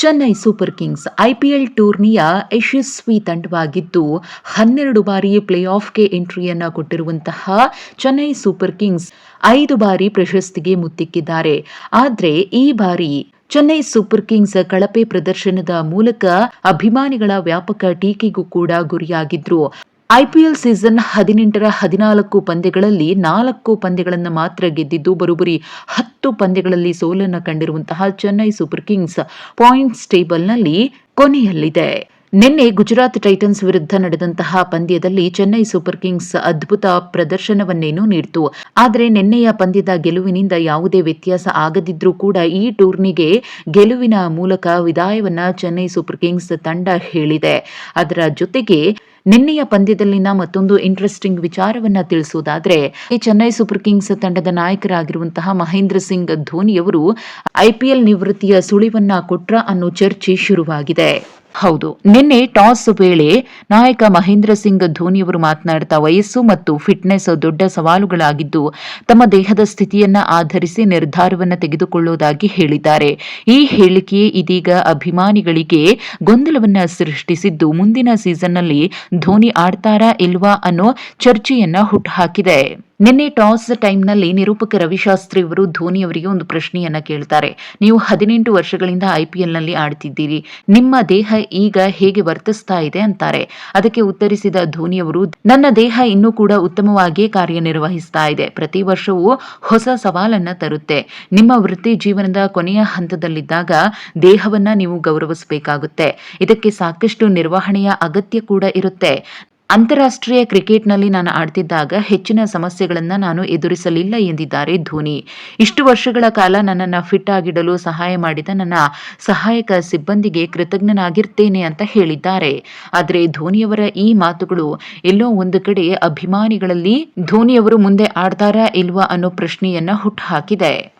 Chennai super Kings IPL ಟೂರ್ನಿಯ ಯಶಸ್ವಿ ತಂಡವಾಗಿದ್ದು ಹನ್ನೆರಡು ಬಾರಿ ಪ್ಲೇ ಆಫ್ಗೆ ಎಂಟ್ರಿಯನ್ನು ಕೊಟ್ಟಿರುವಂತಹ ಚೆನ್ನೈ ಸೂಪರ್ ಕಿಂಗ್ಸ್ ಐದು ಬಾರಿ ಪ್ರಶಸ್ತಿಗೆ ಮುತ್ತಿಕ್ಕಿದ್ದಾರೆ. ಆದರೆ ಈ ಬಾರಿ ಚೆನ್ನೈ ಸೂಪರ್ ಕಿಂಗ್ಸ್ ಕಳಪೆ ಪ್ರದರ್ಶನದ ಮೂಲಕ ಅಭಿಮಾನಿಗಳ ವ್ಯಾಪಕ ಟೀಕೆಗೂ ಕೂಡ ಗುರಿಯಾಗಿದ್ರು. ಐಪಿಎಲ್ ಸೀಸನ್ ಹದಿನೆಂಟರ ಹದಿನಾಲ್ಕು ಪಂದ್ಯಗಳಲ್ಲಿ ನಾಲ್ಕು ಪಂದ್ಯಗಳನ್ನು ಮಾತ್ರ ಗೆದ್ದಿದ್ದು, ಬರೋಬ್ಬರಿ ಹತ್ತು ಪಂದ್ಯಗಳಲ್ಲಿ ಸೋಲನ್ನು ಕಂಡಿರುವಂತಹ ಚೆನ್ನೈ ಸೂಪರ್ ಕಿಂಗ್ಸ್. ಪಾಯಿಂಟ್ಸ್ ಟೇಬಲ್ನಲ್ಲಿ ಕೊನೆಯಲ್ಲಿದೆ. ನಿನ್ನೆ ಗುಜರಾತ್ ಟೈಟನ್ಸ್ ವಿರುದ್ಧ ನಡೆದಂತಹ ಪಂದ್ಯದಲ್ಲಿ ಚೆನ್ನೈ ಸೂಪರ್ ಕಿಂಗ್ಸ್ ಅದ್ಭುತ ಪ್ರದರ್ಶನವನ್ನೇನೂ ನೀಡಿತು. ಆದರೆ ನಿನ್ನೆಯ ಪಂದ್ಯದ ಗೆಲುವಿನಿಂದ ಯಾವುದೇ ವ್ಯತ್ಯಾಸ ಆಗದಿದ್ರೂ ಕೂಡ ಈ ಟೂರ್ನಿಗೆ ಗೆಲುವಿನ ಮೂಲಕ ವಿದಾಯವನ್ನ ಚೆನ್ನೈ ಸೂಪರ್ ಕಿಂಗ್ಸ್ ತಂಡ ಹೇಳಿದೆ. ಅದರ ಜೊತೆಗೆ ನಿನ್ನೆಯ ಪಂದ್ಯದಲ್ಲಿನ ಮತ್ತೊಂದು ಇಂಟ್ರೆಸ್ಟಿಂಗ್ ವಿಚಾರವನ್ನ ತಿಳಿಸುವುದಾದ್ರೆ ಚೆನ್ನೈ ಸೂಪರ್ ಕಿಂಗ್ಸ್ ತಂಡದ ನಾಯಕರಾಗಿರುವಂತಹ ಮಹೇಂದ್ರ ಸಿಂಗ್ ಧೋನಿಯವರು ಐಪಿಎಲ್ ನಿವೃತ್ತಿಯ ಸುಳಿವನ್ನ ಕೊಟ್ರ ಅನ್ನೋ ಚರ್ಚೆ ಶುರುವಾಗಿದೆ. ಹೌದು. ನಿನ್ನೆ ಟಾಸ್ ವೇಳೆ ನಾಯಕ ಮಹೇಂದ್ರ ಸಿಂಗ್ ಧೋನಿಯವರು ಮಾತನಾಡ್ತಾ ವಯಸ್ಸು ಮತ್ತು ಫಿಟ್ನೆಸ್ ದೊಡ್ಡ ಸವಾಲುಗಳಾಗಿದ್ದು, ತಮ್ಮ ದೇಹದ ಸ್ಥಿತಿಯನ್ನ ಆಧರಿಸಿ ನಿರ್ಧಾರವನ್ನು ತೆಗೆದುಕೊಳ್ಳುವುದಾಗಿ ಹೇಳಿದ್ದಾರೆ. ಈ ಹೇಳಿಕೆ ಇದೀಗ ಅಭಿಮಾನಿಗಳಿಗೆ ಗೊಂದಲವನ್ನ ಸೃಷ್ಟಿಸಿದ್ದು, ಮುಂದಿನ ಸೀಸನ್ನಲ್ಲಿ ಧೋನಿ ಆಡ್ತಾರಾ ಇಲ್ವಾ ಅನ್ನೋ ಚರ್ಚೆಯನ್ನ ಹುಟ್ಟುಹಾಕಿದೆ ನಿನ್ನೆ ಟಾಸ್ ಟೈಮ್ನಲ್ಲಿ ನಿರೂಪಕ ರವಿಶಾಸ್ತ್ರಿ ಅವರು ಧೋನಿ ಅವರಿಗೆ ಒಂದು ಪ್ರಶ್ನೆಯನ್ನ ಕೇಳ್ತಾರೆ. ನೀವು ಹದಿನೆಂಟು ವರ್ಷಗಳಿಂದ ಐಪಿಎಲ್ನಲ್ಲಿ ಆಡ್ತಿದ್ದೀರಿ. ನಿಮ್ಮ ದೇಹ ಈಗ ಹೇಗೆ ವರ್ತಿಸ್ತಾ ಇದೆ ಅಂತಾರೆ. ಅದಕ್ಕೆ ಉತ್ತರಿಸಿದ ಧೋನಿ ಅವರು ನನ್ನ ದೇಹ ಇನ್ನೂ ಕೂಡ ಉತ್ತಮವಾಗಿ ಕಾರ್ಯನಿರ್ವಹಿಸ್ತಾ ಇದೆ. ಪ್ರತಿ ವರ್ಷವೂ ಹೊಸ ಸವಾಲನ್ನ ತರುತ್ತೆ. ನಿಮ್ಮ ವೃತ್ತಿ ಜೀವನದ ಕೊನೆಯ ಹಂತದಲ್ಲಿದ್ದಾಗ ದೇಹವನ್ನ ನೀವು ಗೌರವಿಸಬೇಕಾಗುತ್ತೆ. ಇದಕ್ಕೆ ಸಾಕಷ್ಟು ನಿರ್ವಹಣೆಯ ಅಗತ್ಯ ಕೂಡ ಇರುತ್ತೆ. ಅಂತಾರಾಷ್ಟ್ರೀಯ ಕ್ರಿಕೆಟ್ನಲ್ಲಿ ನಾನು ಆಡ್ತಿದ್ದಾಗ ಹೆಚ್ಚಿನ ಸಮಸ್ಯೆಗಳನ್ನು ನಾನು ಎದುರಿಸಲಿಲ್ಲ ಎಂದಿದ್ದಾರೆ ಧೋನಿ. ಇಷ್ಟು ವರ್ಷಗಳ ಕಾಲ ನನ್ನನ್ನು ಫಿಟ್ ಆಗಿಡಲು ಸಹಾಯ ಮಾಡಿದ ನನ್ನ ಸಹಾಯಕ ಸಿಬ್ಬಂದಿಗೆ ಕೃತಜ್ಞನಾಗಿರ್ತೇನೆ ಅಂತ ಹೇಳಿದ್ದಾರೆ. ಆದರೆ ಧೋನಿಯವರ ಈ ಮಾತುಗಳು ಎಲ್ಲೋ ಒಂದು ಕಡೆ ಅಭಿಮಾನಿಗಳಲ್ಲಿ ಧೋನಿಯವರು ಮುಂದೆ ಆಡ್ತಾರಾ ಇಲ್ವಾ ಅನ್ನೋ ಪ್ರಶ್ನೆಯನ್ನ ಹುಟ್ಟುಹಾಕಿದೆ